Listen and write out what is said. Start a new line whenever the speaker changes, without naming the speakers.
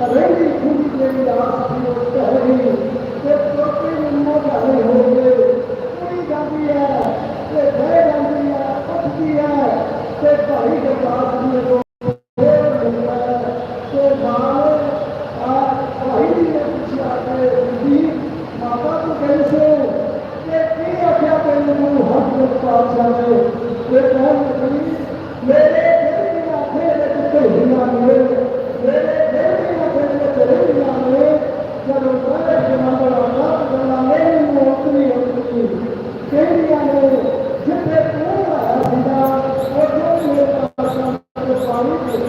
करेगी खुद के विलास की ओर कहेगी कि छोटे नन्ना भले होंगे कोई जाती है कि गए जाती है पचती है कि भाई के पास में